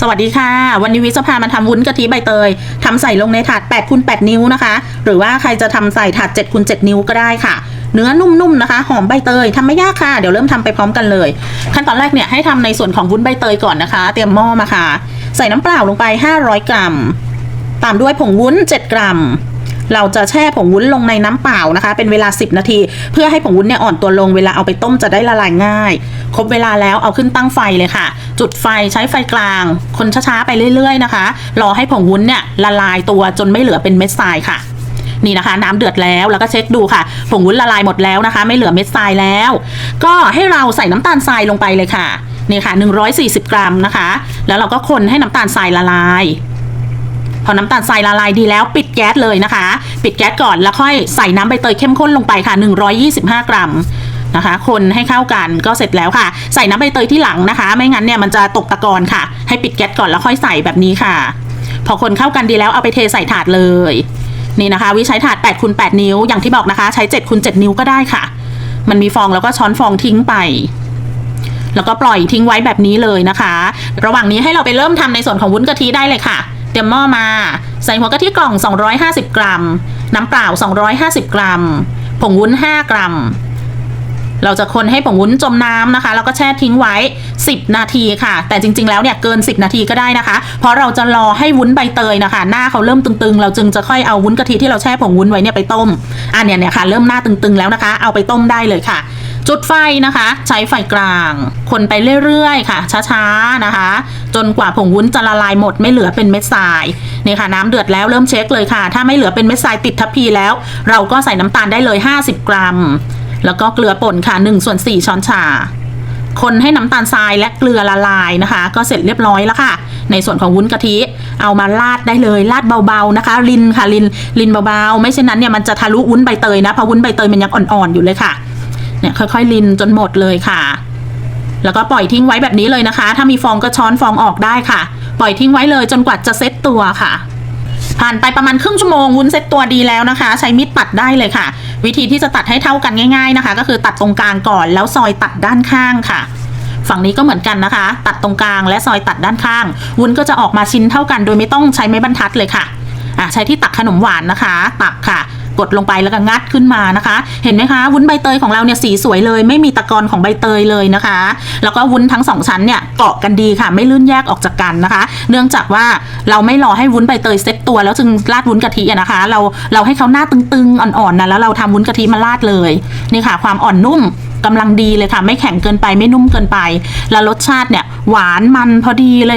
สวัสดีค่ะ วันนี้วิจะพามาทำวุ้นกะทิใบเตยทำใส่ลงในถาด8คูณ8นิ้วนะคะ หรือว่าใครจะทำใส่ถาด7คูณ7นิ้วก็ได้ค่ะ เนื้อนุ่มๆนะคะ หอมใบเตยทำไม่ยากค่ะ เดี๋ยวเริ่มทำไปพร้อมกันเลย ขั้นตอนแรกเนี่ยให้ทำในส่วนของวุ้นใบเตยก่อนนะคะ เตรียมหม้อมาค่ะ ใส่น้ำเปล่าลงไป 500 กรัม ตามด้วยผงวุ้น 7 กรัม เราจะแช่ผงวุ้นลงในน้ำเปล่านะคะ เป็นเวลา 10 นาที เพื่อให้ผงวุ้นเนี่ยอ่อนตัวลงเวลาเอาไปต้มจะได้ละลายง่าย ครบเวลาแล้วเอาขึ้นตั้งไฟเลยค่ะ จุดไฟใช้ไฟกลาง คนช้าๆไปเรื่อย ๆ นะคะ รอให้ผงวุ้นเนี่ยละลายตัวจนไม่เหลือเป็นเม็ดทรายค่ะนี่นะคะ น้ำเดือดแล้วแล้วก็เช็คดูค่ะ ผงวุ้นละลายหมดแล้วนะคะ ไม่เหลือเม็ดทรายแล้ว ก็ให้เราใส่น้ำตาลทรายลงไปเลยค่ะนี่ค่ะ 140 กรัมนะคะ แล้วเราก็คนให้น้ำตาลทรายละลาย พอน้ำตาลทรายละลายดีแล้วปิด แก๊สเลยนะคะ ปิดแก๊สก่อนแล้วค่อยใส่น้ำใบเตยเข้มข้นลงไปค่ะ 125 กรัมนะคะ คนให้เข้ากันก็เสร็จแล้วค่ะ ใส่น้ำใบเตยที่หลังนะคะ ไม่งั้นเนี่ยมันจะตกตะกอนค่ะ ให้ปิดแก๊สก่อนแล้วค่อยใส่แบบนี้ค่ะ พอคนเข้ากันดีแล้วเอาไปเทใส่ถาดเลยนี่นะคะ วิใช้ถาด8คูณ8นิ้วอย่างที่บอกนะคะ ใช้7คูณ7นิ้วก็ได้ค่ะ มันมีฟองแล้วก็ช้อนฟองทิ้งไปแล้วก็ปล่อยทิ้งไว้แบบนี้เลยนะคะ ระหว่างนี้ให้เราไปเริ่มทำในส่วนของวุ้นกะทิได้เลยค่ะ รียมหม้อมา ใส่หัวกะทิกล่อง 250 กรัม น้ำเปล่า 250 กรัม ผงวุ้น 5 กรัม เราจะคนให้ผงวุ้นจมน้ำนะคะ แล้วก็แช่ทิ้งไว้ 10 นาทีค่ะ แต่จริง ๆ แล้วเนี่ยเกิน 10 นาทีก็ได้นะคะ เพราะเราจะรอให้วุ้นใบเตยนะคะ หน้าเขาเริ่มตึงๆ เราจึงจะค่อยเอาวุ้นกะทิที่เราแช่ผงวุ้นไว้เนี่ยไปต้ม อันเนี้ยเนี่ยค่ะเริ่มหน้าตึงๆแล้วนะคะ เอาไปต้มได้เลยค่ะ จุดไฟนะคะ ใช้ไฟกลาง คนไปเรื่อยๆ ค่ะ ช้าๆนะคะ จนกว่าผงวุ้นจะละลายหมดไม่เหลือเป็นเม็ดทรายนี่ค่ะน้ำเดือดแล้วเริ่มเช็คเลยค่ะ ถ้าไม่เหลือเป็นเม็ดทรายติดทัพพีแล้ว เราก็ใส่น้ำตาลได้เลย 50 กรัม แล้วก็เกลือป่นค่ะ1ส่วน4ช้อนชาคนให้น้ำตาลทรายและเกลือละลายนะคะ ก็เสร็จเรียบร้อยแล้วค่ะ ในส่วนของวุ้นกะทิ เอามาราดได้เลยราดเบาๆนะคะ ลินค่ะลินลินเบาๆ ไม่เช่นนั้นเนี่ยมันจะทะลุวุ้นใบเตยนะเพราะวุ้นใบเตยมันยังอ่อนๆอยู่เลยค่ะ เนี่ยค่อยๆลินจนหมดเลยค่ะ แล้วก็ปล่อยทิ้งไว้แบบนี้เลยนะคะ ถ้ามีฟองก็ช้อนฟองออกได้ค่ะ ปล่อยทิ้งไว้เลยจนกว่าจะเซ็ตตัวค่ะ ผ่านไปประมาณครึ่งชั่วโมงวุ้นเซ็ตตัวดีแล้วนะคะ ใช้มีดตัดได้เลยค่ะ วิธีที่จะตัดให้เท่ากันง่าย ๆนะคะ ก็คือตัดตรงกลางก่อนแล้วซอยตัดด้านข้างค่ะฝั่งนี้ก็เหมือนกันนะคะ ตัดตรงกลางและซอยตัดด้านข้าง วุ้นก็จะออกมาชิ้นเท่ากัน โดยไม่ต้องใช้ไม้บรรทัดเลยค่ะอะ ใช้ที่ตักขนมหวานนะคะ ตักค่ะ กดลงไปแล้วก็งัดขึ้นมานะคะ เห็นไหมคะวุ้นใบเตยของเราเนี่ยสีสวยเลย ไม่มีตะกอนของใบเตยเลยนะคะ แล้วก็วุ้นทั้งสองชั้นเนี่ยเกาะกันดีค่ะ ไม่ลื่นแยกออกจากกันนะคะ เนื่องจากว่าเราไม่รอให้วุ้นใบเตยเซ็ตตัวแล้วจึงราดวุ้นกะทิอะนะคะ เราเราให้เขาหน้าตึงๆอ่อนๆนะแล้วเราทำวุ้นกะทิมาราดเลยนี่ค่ะ ความอ่อนนุ่มกำลังดีเลยค่ะ ไม่แข็งเกินไปไม่นุ่มเกินไป แล้วรสชาติเนี่ย หวานมันพอดีเลยนะ